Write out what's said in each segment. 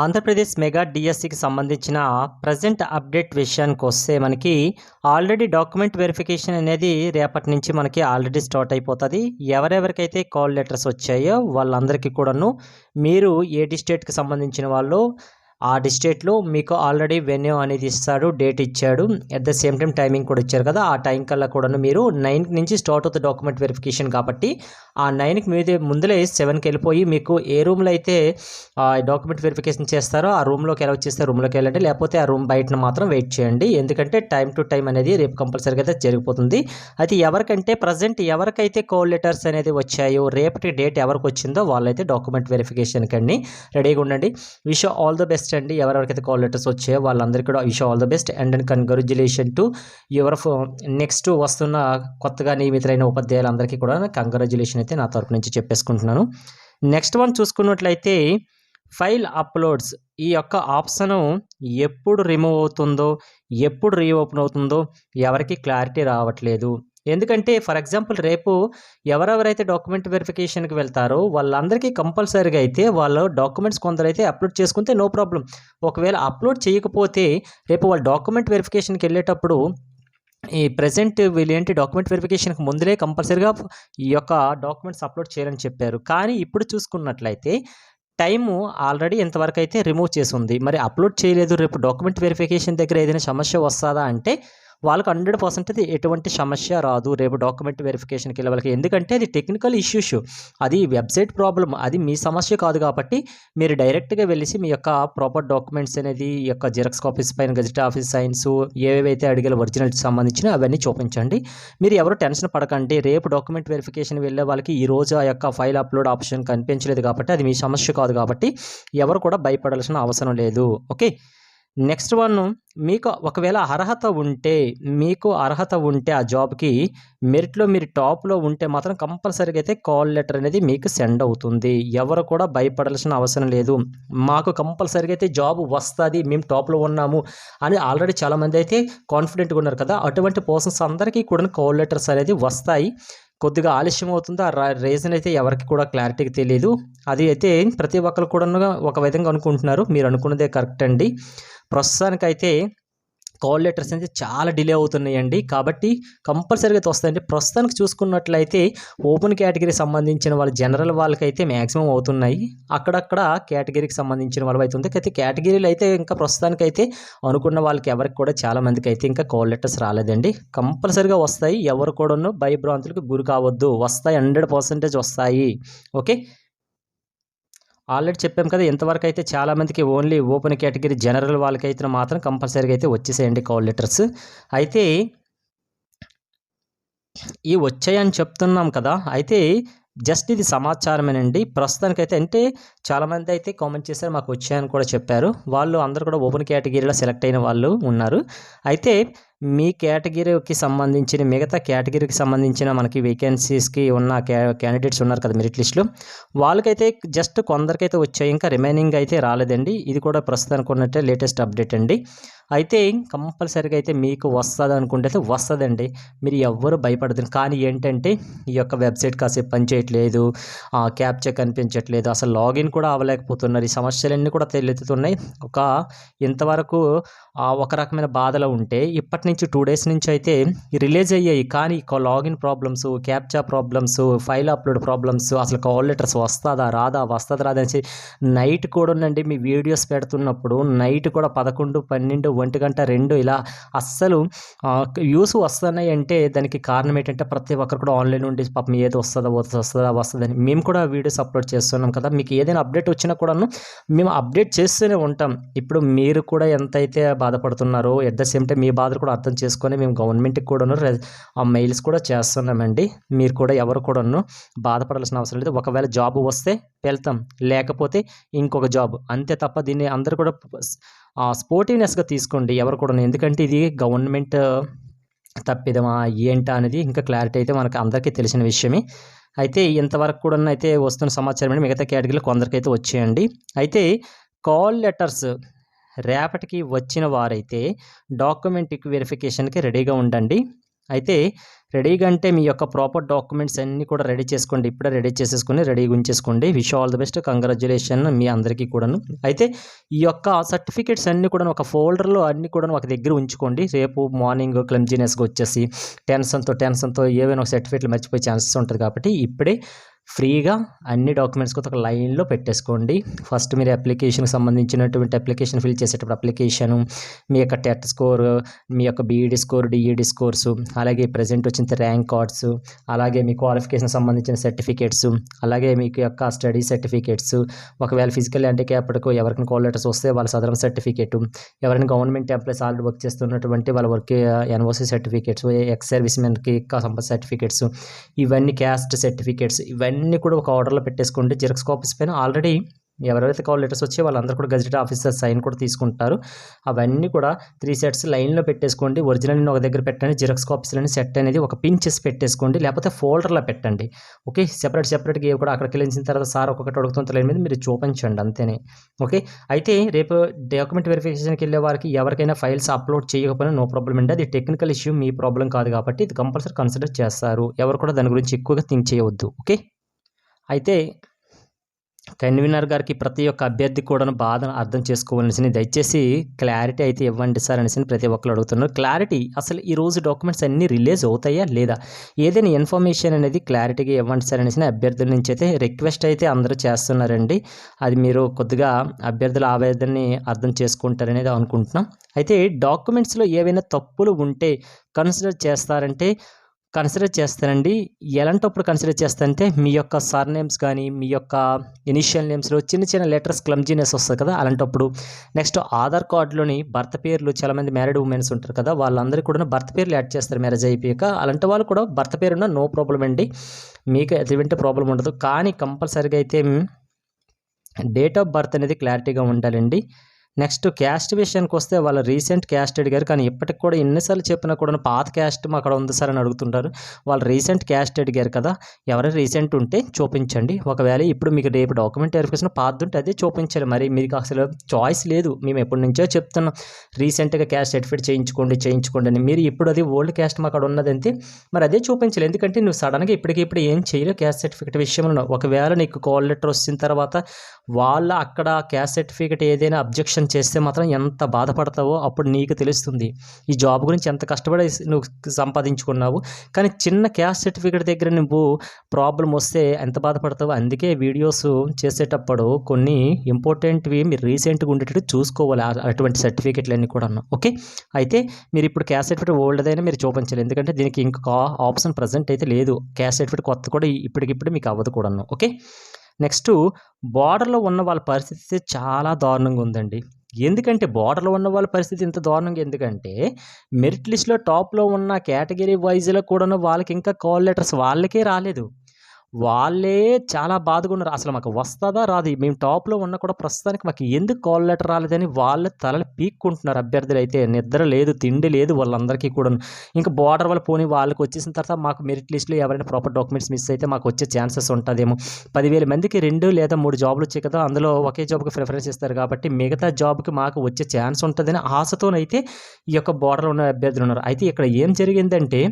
Andhra Pradesh mega డిఎస్సికి సంబంధించిన present update విషయానికి వస్తే మనకి ఆల్రెడీ డాక్యుమెంట్ వెరిఫికేషన్ అనేది రేపటి నుంచి మనకి ఆల్రెడీ స్టార్ట్ అయిపోతుంది. ఎవరెవరికైతే కాల్ లెటర్స్ వచ్చాయో వాళ్ళందరికీ కూడాను మీరు ఏ డిస్టేట్కి సంబంధించిన వాళ్ళు ఆ డిస్టేట్లో మీకు ఆల్రెడీ వెన్యూ అనేది ఇస్తాడు డేట్ ఇచ్చాడు. At the same time timing కూడా ఇచ్చారు కదా ఆ టైం కల్లా కూడాను మీరు నైన్ నుంచి స్టార్ట్ అవుతుంది డాక్యుమెంట్ వెరిఫికేషన్ కాబట్టి ఆ నైన్కి మీదే ముందులే సెవెన్కి వెళ్ళిపోయి మీకు ఏ రూమ్లో అయితే డాక్యుమెంట్ వెరిఫికేషన్ చేస్తారో ఆ రూమ్లోకి ఎలా వచ్చేస్తే రూమ్లోకి వెళ్ళండి. లేకపోతే ఆ రూమ్ బయటన మాత్రం వెయిట్ చేయండి. ఎందుకంటే టైం టు టైం అనేది రేపు కంపల్సరీగా అయితే జరిగిపోతుంది. అయితే ఎవరికంటే ప్రజెంట్ ఎవరికైతే కాల్ లెటర్స్ అనేది వచ్చాయో రేపటి డేట్ ఎవరికి వచ్చిందో వాళ్ళైతే డాక్యుమెంట్ వెరిఫికేషన్కి అండి. రెడీగా ఉండండి. విష్ ఆల్ ద బెస్ట్ అండి. ఎవరెవరికైతే కాల్ లెటర్స్ వచ్చాయో వాళ్ళందరికీ కూడా wish all the best and and congratulation to your next వస్తున్న కొత్తగా నియమితులైన ఉపాధ్యాయులందరికీ కూడా కంగ్రాచులేషన్ అయితే నా తరపు నుంచి చెప్పేసుకుంటున్నాను. నెక్స్ట్ వన్ చూసుకున్నట్లయితే ఫైల్ అప్లోడ్స్ ఈ యొక్క ఆప్షను ఎప్పుడు రిమూవ్ అవుతుందో ఎప్పుడు రీఓపెన్ అవుతుందో ఎవరికి క్లారిటీ రావట్లేదు. ఎందుకంటే ఫర్ ఎగ్జాంపుల్ రేపు ఎవరెవరైతే డాక్యుమెంట్ వెరిఫికేషన్కి వెళ్తారో వాళ్ళందరికీ కంపల్సరీగా అయితే వాళ్ళ డాక్యుమెంట్స్ కొందరైతే అప్లోడ్ చేసుకుంటే నో ప్రాబ్లం. ఒకవేళ అప్లోడ్ చేయకపోతే రేపు వాళ్ళ డాక్యుమెంట్ వెరిఫికేషన్కి వెళ్ళేటప్పుడు ఈ ప్రజెంట్ వీళ్ళేంటి డాక్యుమెంట్ వెరిఫికేషన్కి ముందులే కంపల్సరీగా ఈ యొక్క డాక్యుమెంట్స్ అప్లోడ్ చేయాలని చెప్పారు. కానీ ఇప్పుడు చూసుకున్నట్లయితే టైము ఆల్రెడీ ఇంతవరకు అయితే రిమూవ్ చేసి ఉంది. మరి అప్లోడ్ చేయలేదు. రేపు డాక్యుమెంట్ వెరిఫికేషన్ దగ్గర ఏదైనా సమస్య వస్తుందా అంటే వాళ్ళకి హండ్రెడ్ పర్సెంట్ అది ఎటువంటి సమస్య రాదు. రేపు డాక్యుమెంట్ వెరిఫికేషన్కి వెళ్ళే వాళ్ళకి. ఎందుకంటే అది టెక్నికల్ ఇష్యూస్ అది వెబ్సైట్ ప్రాబ్లం అది మీ సమస్య కాదు కాబట్టి మీరు డైరెక్ట్గా వెళ్ళేసి మీ యొక్క ప్రాపర్ డాక్యుమెంట్స్ అనేది ఈ యొక్క జిరాక్స్ కాపీస్ పైన గజెట్ ఆఫీస్ సైన్స్ ఏవైతే అడిగే ఒరిజినల్ సంబంధించిన అవన్నీ చూపించండి. మీరు ఎవరు టెన్షన్ పడకండి. రేపు డాక్యుమెంట్ వెరిఫికేషన్ వెళ్ళే వాళ్ళకి ఈ రోజు ఆ యొక్క ఫైల్ అప్లోడ్ ఆప్షన్ కనిపించలేదు కాబట్టి అది మీ సమస్య కాదు కాబట్టి ఎవరు కూడా భయపడాల్సిన అవసరం లేదు. ఓకే నెక్స్ట్ వన్ మీకు ఒకవేళ అర్హత ఉంటే మీకు అర్హత ఉంటే ఆ జాబ్కి మెరిట్లో మీరు టాప్లో ఉంటే మాత్రం కంపల్సరీగా అయితే కాల్ లెటర్ అనేది మీకు సెండ్ అవుతుంది. ఎవరు కూడా భయపడాల్సిన అవసరం లేదు. మాకు కంపల్సరీగా అయితే జాబ్ వస్తుంది మేము టాప్లో ఉన్నాము అని ఆల్రెడీ చాలామంది అయితే కాన్ఫిడెంట్గా ఉన్నారు కదా. అటువంటి పర్సన్స్ అందరికీ కూడా కాల్ లెటర్స్ అనేది వస్తాయి. కొద్దిగా ఆలస్యం అవుతుందో? ఆ రీజన్ అయితే ఎవరికి కూడా క్లారిటీగా తెలియదు అది అయితే ప్రతి ఒక్కరు కూడా ఒక విధంగా అనుకుంటున్నారు. మీరు అనుకున్నదే కరెక్ట్ అండి. ప్రస్తుతానికైతే కాల్ లెటర్స్ అనేది చాలా డిలే అవుతున్నాయండి. కాబట్టి కంపల్సరీగా అయితే వస్తాయండి. ప్రస్తుతానికి చూసుకున్నట్లయితే ఓపెన్ కేటగిరీకి సంబంధించిన వాళ్ళ జనరల్ వాళ్ళకైతే మ్యాక్సిమం అవుతున్నాయి. అక్కడక్కడ కేటగిరీకి సంబంధించిన వాళ్ళు అయితే ఉంది. అయితే కేటగిరీలు అయితే ఇంకా ప్రస్తుతానికి అయితే అనుకున్న వాళ్ళకి ఎవరికి కూడా చాలా మందికి అయితే ఇంకా కాల్ లెటర్స్ రాలేదండి. కంపల్సరీగా వస్తాయి. ఎవరు కూడా భయభ్రాంతులకు గురి కావద్దు. వస్తాయి హండ్రెడ్ పర్సెంటేజ్ వస్తాయి. ఓకే? ఆల్రెడీ చెప్పాం కదా ఇంతవరకు అయితే చాలామందికి ఓన్లీ ఓపెన్ కేటగిరీ జనరల్ వాళ్ళకైతే మాత్రం కంపల్సరీగా అయితే వచ్చేసేయండి కాల్ లెటర్స్. అయితే ఈ వచ్చాయని చెప్తున్నాం కదా అయితే జస్ట్ ఇది సమాచారమేనండి. ప్రస్తుతానికైతే అంటే చాలామంది అయితే కామెంట్ చేశారు మాకు వచ్చాయని కూడా చెప్పారు. వాళ్ళు అందరూ కూడా ఓపెన్ కేటగిరీలో సెలెక్ట్ అయిన వాళ్ళు ఉన్నారు. అయితే మీ కేటగిరీకి సంబంధించిన మిగతా కేటగిరీకి సంబంధించిన మనకి వేకెన్సీస్కి ఉన్న క్యా క్యాండిడేట్స్ ఉన్నారు కదా మెరిట్ లిస్టులు వాళ్ళకైతే జస్ట్ కొందరికైతే వచ్చాయి ఇంకా రిమైనింగ్ అయితే రాలేదండి. ఇది కూడా ప్రస్తుతానికి ఉన్నట్టే లేటెస్ట్ అప్డేట్ అండి. అయితే కంపల్సరీగా అయితే మీకు వస్తుంది అనుకుంటే అయితే వస్తుందండి. మీరు ఎవ్వరు భయపడదు కానీ ఏంటంటే ఈ యొక్క వెబ్సైట్ కాసేపు పనిచేయట్లేదు క్యాప్చర్ కనిపించట్లేదు అసలు లాగిన్ కూడా అవ్వలేకపోతున్నారు. ఈ సమస్యలన్నీ కూడా తెలియతున్నాయి ఒక ఇంతవరకు ఒక రకమైన బాధలో ఉంటే ఇప్పటి నుంచి టూ డేస్ నుంచి అయితే రిలీజ్ అయ్యాయి. కానీ login problems captcha problems file upload problems అసలు కాల్ లెటర్స్ వస్తుందా రాదా వస్తుందా రాదా అని నైట్ కూడా ఉండండి మీ వీడియోస్ పెడుతున్నప్పుడు నైట్ కూడా పదకొండు పన్నెండు ఒంటి గంట రెండు ఇలా అస్సలు యూస్ వస్తున్నాయి అంటే దానికి కారణం ఏంటంటే ప్రతి ఒక్కరు కూడా ఆన్లైన్ ఉండి పాపం ఏది వస్తుందా వస్తుందా వస్తుందని మేము కూడా వీడియోస్ అప్లోడ్ చేస్తున్నాం కదా. మీకు ఏదైనా అప్డేట్ వచ్చినా కూడాను మేము అప్డేట్ చేస్తూనే ఉంటాం. ఇప్పుడు మీరు కూడా ఎంతైతే బాధపడుతున్నారో ఎట్ ద సేమ్ టైం మీ బాధలు కూడా అర్థం చేసుకొని మేము గవర్నమెంట్కి కూడాను ఆ మెయిల్స్ కూడా చేస్తున్నామండి. మీరు కూడా ఎవరు కూడాను బాధపడాల్సిన అవసరం లేదు. ఒకవేళ జాబ్ వస్తే వెళ్తాం. లేకపోతే ఇంకొక జాబ్ అంతే తప్ప దీన్ని అందరూ కూడా స్పోర్టివ్నెస్గా తీసుకోండి ఎవరు కూడా ఎందుకంటే ఇది గవర్నమెంట్ తప్పిదమా ఏంటా అనేది ఇంకా క్లారిటీ అయితే మనకు అందరికీ తెలిసిన విషయమే. అయితే ఇంతవరకు కూడా అయితే వస్తున్న సమాచారం మిగతా కేటగిరీలు కొందరికైతే వచ్చేయండి. అయితే కాల్ లెటర్స్ రేపటికి వచ్చిన వారైతే డాక్యుమెంట్ వెరిఫికేషన్కి రెడీగా ఉండండి. అయితే రెడీగా అంటే మీ యొక్క ప్రాపర్ డాక్యుమెంట్స్ అన్నీ కూడా రెడీ చేసుకోండి. ఇప్పుడే రెడీ చేసేసుకొని రెడీగా ఉంచేసుకోండి. Wish all the best. Congratulation మీ అందరికీ కూడాను. అయితే ఈ యొక్క సర్టిఫికేట్స్ అన్నీ కూడా ఒక ఫోల్డర్లో అన్నీ కూడా ఒక దగ్గర ఉంచుకోండి. రేపు మార్నింగ్ క్లమ్జీనెస్గా వచ్చేసి టెన్షన్తో టెన్షన్తో ఏవైనా ఒక సర్టిఫికేట్లు మర్చిపోయే ఛాన్సెస్ ఉంటుంది కాబట్టి ఇప్పుడే ఫ్రీగా అన్ని డాక్యుమెంట్స్ కొత్త ఒక లైన్లో పెట్టేసుకోండి. ఫస్ట్ మీరు అప్లికేషన్కి సంబంధించినటువంటి అప్లికేషన్ ఫిల్ చేసేటప్పుడు అప్లికేషను మీ యొక్క టెట్ స్కోర్ మీ యొక్క బీఈడి స్కోర్ డిఈడి స్కోర్స్ అలాగే ప్రజెంట్ వచ్చిన ర్యాంక్ కార్డ్స్ అలాగే మీ క్వాలిఫికేషన్ సంబంధించిన సర్టిఫికేట్స్ అలాగే మీకు యొక్క స్టడీ సర్టిఫికేట్స్ ఒకవేళ ఫిజికల్ హ్యాండిక్యాప్డ్కు ఎవరికైనా కాల్ లెటర్స్ వస్తే వాళ్ళ సదరం సర్టిఫికేట్ ఎవరైనా గవర్నమెంట్ ఎంప్లాయీస్ ఆల్రెడీ వర్క్ చేస్తున్నటువంటి వాళ్ళ work NOC certificates ex service మెన్కి certificates ఇవన్నీ క్యాస్ట్ సర్టిఫికేట్స్ ఇవన్నీ అన్నీ కూడా ఒక ఆర్డర్లో పెట్టేసుకోండి. జిరాక్స్ కాపీస్ పైన ఆల్రెడీ ఎవరెవరైతే కాల్ లెటర్స్ వచ్చి వాళ్ళందరూ కూడా గజెట్ ఆఫీసర్ సైన్ కూడా తీసుకుంటారు. అవన్నీ కూడా త్రీ సెట్స్ లైన్లో పెట్టేసుకోండి. ఒరిజినల్ ఒక దగ్గర పెట్టండి. జిరాక్స్ కాపీస్లని సెట్ అనేది ఒక పిన్ చేసి పెట్టేసుకోండి. లేకపోతే ఫోల్డర్లో పెట్టండి. ఓకే సెపరేట్ సెపరేట్గా ఇవి కూడా అక్కడికి వెళ్ళిన తర్వాత సార్ ఒక్కొక్కటి అడుగుతున్న లైన్ మీద మీరు చూపించండి అంతేనే. ఓకే అయితే రేపు డాక్యుమెంట్ వెరిఫికేషన్కి వెళ్ళే వారికి ఎవరికైనా ఫైల్స్ అప్లోడ్ చేయకపోయినా నో ప్రాబ్లం అండి. అది టెక్నికల్ ఇష్యూ మీ ప్రాబ్లం కాదు కాబట్టి ఇది కంపల్సరీ కన్సిడర్ చేస్తారు. ఎవరు కూడా దాని గురించి ఎక్కువగా థింక్ చేయవద్దు. ఓకే అయితే కన్వీనర్ గారికి ప్రతి ఒక్క అభ్యర్థి కూడా బాధను అర్థం చేసుకోవాలని దయచేసి క్లారిటీ అయితే ఇవ్వండి సార్ అనేసి ప్రతి ఒక్కరు అడుగుతున్నారు. క్లారిటీ అసలు ఈ రోజు డాక్యుమెంట్స్ అన్నీ రిలీజ్ అవుతాయా లేదా? ఏదైనా ఇన్ఫర్మేషన్ అనేది క్లారిటీగా ఇవ్వండి సార్ అనేసి అభ్యర్థుల నుంచి అయితే రిక్వెస్ట్ అయితే అందరూ చేస్తున్నారండి. అది మీరు కొద్దిగా అభ్యర్థుల ఆవేదనని అర్థం చేసుకుంటారనేది అనుకుంటున్నాం. అయితే డాక్యుమెంట్స్లో ఏవైనా తప్పులు ఉంటే కన్సిడర్ చేస్తారంటే కన్సిడర్ చేస్తానండి. ఎలాంటప్పుడు కన్సిడర్ చేస్తానంటే మీ యొక్క సర్ నేమ్స్ కానీ మీ యొక్క ఇనిషియల్ నేమ్స్లో చిన్న చిన్న లెటర్స్ క్లమ్జీనెస్ వస్తుంది కదా అలాంటప్పుడు. నెక్స్ట్ ఆధార్ కార్డులోని భర్త పేర్లు చాలామంది మ్యారీడ్ ఉమెన్స్ ఉంటారు కదా వాళ్ళందరికీ కూడా భర్త పేర్లు యాడ్ చేస్తారు మ్యారేజ్ అయిపోయాక. అలాంటి వాళ్ళు కూడా భర్త పేరున్న నో ప్రాబ్లం అండి. మీకు ఎటువంటి ప్రాబ్లం ఉండదు. కానీ కంపల్సరీగా అయితే డేట్ ఆఫ్ బర్త్ అనేది క్లారిటీగా ఉండాలండి. నెక్స్ట్ క్యాస్ట్ విషయానికి వస్తే వాళ్ళ రీసెంట్ క్యాస్ట్ అడిగారు కానీ ఇప్పటికి కూడా ఎన్నిసార్లు చెప్పినా కూడా పాత క్యాస్ట్ మా అక్కడ ఉంది సార్ అని అడుగుతుంటారు. వాళ్ళు రీసెంట్ క్యాస్ట్ అడిగారు కదా ఎవరైనా రీసెంట్ ఉంటే చూపించండి. ఒకవేళ ఇప్పుడు మీకు రేపు డాక్యుమెంట్ వెరిఫికేషన్ పాత ఉంటే అదే చూపించాలి మరి మీకు అసలు చాయిస్ లేదు. మేము ఎప్పటి నుంచో చెప్తున్నాం రీసెంట్గా క్యాస్ట్ సర్టిఫికేట్ చేయించుకోండి చేయించుకోండి అని. మీరు ఇప్పుడు అది ఓల్డ్ క్యాస్ట్ మాకు అక్కడ ఉన్నది అంతే. మరి అదే చూపించాలి ఎందుకంటే నువ్వు సడన్గా ఇప్పటికిప్పుడు ఏం చేయలేవు క్యాస్ట్ సర్టిఫికేట్ విషయంలో ఒకవేళ నీకు కాల్ లెటర్ వచ్చిన తర్వాత వాళ్ళ అక్కడ క్యాస్ట్ సర్టిఫికేట్ ఏదైనా అబ్జెక్షన్ చేస్తే మాత్రం ఎంత బాధపడతావో అప్పుడు నీకు తెలుస్తుంది. ఈ జాబ్ గురించి ఎంత కష్టపడి నువ్వు సంపాదించుకున్నావు. కానీ చిన్న క్యాస్ట్ సర్టిఫికేట్ దగ్గర నువ్వు ప్రాబ్లం వస్తే ఎంత బాధపడతావో అందుకే వీడియోస్ చేసేటప్పుడు కొన్ని ఇంపార్టెంట్వి మీరు రీసెంట్గా ఉండేటట్టు చూసుకోవాలి అటువంటి సర్టిఫికేట్లన్నీ కూడా ఓకే? అయితే మీరు ఇప్పుడు క్యాస్ట్ సర్టిఫికేట్ ఓల్డ్ అయినా మీరు చూపించాలి ఎందుకంటే దీనికి ఇంకొక ఆప్షన్ ప్రజెంట్ అయితే లేదు. క్యాస్ట్ సర్టిఫికేట్ కొత్త కూడా ఇప్పటికిప్పుడు మీకు అవ్వదు కూడా ఓకే? నెక్స్ట్ బార్డర్లో ఉన్న వాళ్ళ పరిస్థితి చాలా దారుణంగా ఉందండి. ఎందుకంటే బార్డర్లో ఉన్న వాళ్ళ పరిస్థితి ఇంత దారుణంగా ఎందుకంటే మెరిట్ లిస్ట్లో టాప్లో ఉన్న కేటగిరీ వైజ్లో కూడా వాళ్ళకి ఇంకా కాల్ లెటర్స్ వాళ్ళకే రాలేదు. వాళ్ళే చాలా బాధగా ఉన్నారు అసలు మాకు వస్తుందా రాదు? మేము టాప్లో ఉన్నా కూడా ప్రస్తుతానికి మాకు ఎందుకు కాల్ లెటర్ రాలేదని వాళ్ళ తలలు పీక్కుంటున్నారు అభ్యర్థులు. అయితే నిద్ర లేదు తిండి లేదు వాళ్ళందరికీ కూడా ఇంకా బార్డర్ వల్ల పోనీ వాళ్ళకి వచ్చేసిన తర్వాత మాకు మెరిట్ లిస్ట్లో ఎవరైనా ప్రాపర్ డాక్యుమెంట్స్ మిస్ అయితే మాకు వచ్చే ఛాన్సెస్ ఉంటుందేమో. పదివేల మందికి రెండు లేదా మూడు జాబ్లు వచ్చాయి కదా అందులో ఒకే జాబ్కి ప్రిఫరెన్స్ ఇస్తారు కాబట్టి మిగతా జాబ్కి మాకు వచ్చే ఛాన్స్ ఉంటుందని ఆశతోనైతే ఈ యొక్క బార్డర్లో ఉన్న అభ్యర్థులు ఉన్నారు. అయితే ఇక్కడ ఏం జరిగిందంటే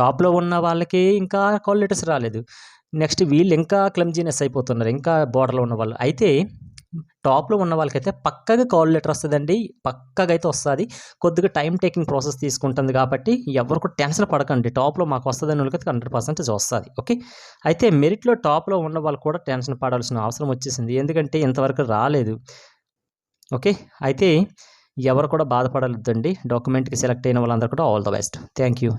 టాప్లో ఉన్న వాళ్ళకి ఇంకా కాల్ లెటర్స్ రాలేదు. నెక్స్ట్ వీళ్ళు ఇంకా క్లమ్జీనెస్ అయిపోతున్నారు. ఇంకా బోర్డర్లో ఉన్న వాళ్ళు. అయితే టాప్లో ఉన్న వాళ్ళకైతే పక్కగా కాల్ లెటర్ వస్తుందండి. పక్కగా అయితే వస్తుంది. కొద్దిగా టైం టేకింగ్ ప్రాసెస్ తీసుకుంటుంది కాబట్టి ఎవరికి టెన్షన్ పడకండి. టాప్లో మాకు వస్తుందని వాళ్ళకి హండ్రెడ్ పర్సెంటేజ్ వస్తుంది. ఓకే? అయితే మెరిట్లో టాప్లో ఉన్న వాళ్ళు కూడా టెన్షన్ పడాల్సిన అవసరం వచ్చేసింది. ఎందుకంటే ఇంతవరకు రాలేదు. ఓకే? అయితే ఎవరు కూడా బాధపడలేదండి డాక్యుమెంట్కి సెలెక్ట్ అయిన వాళ్ళందరూ కూడా all the best. Thank you.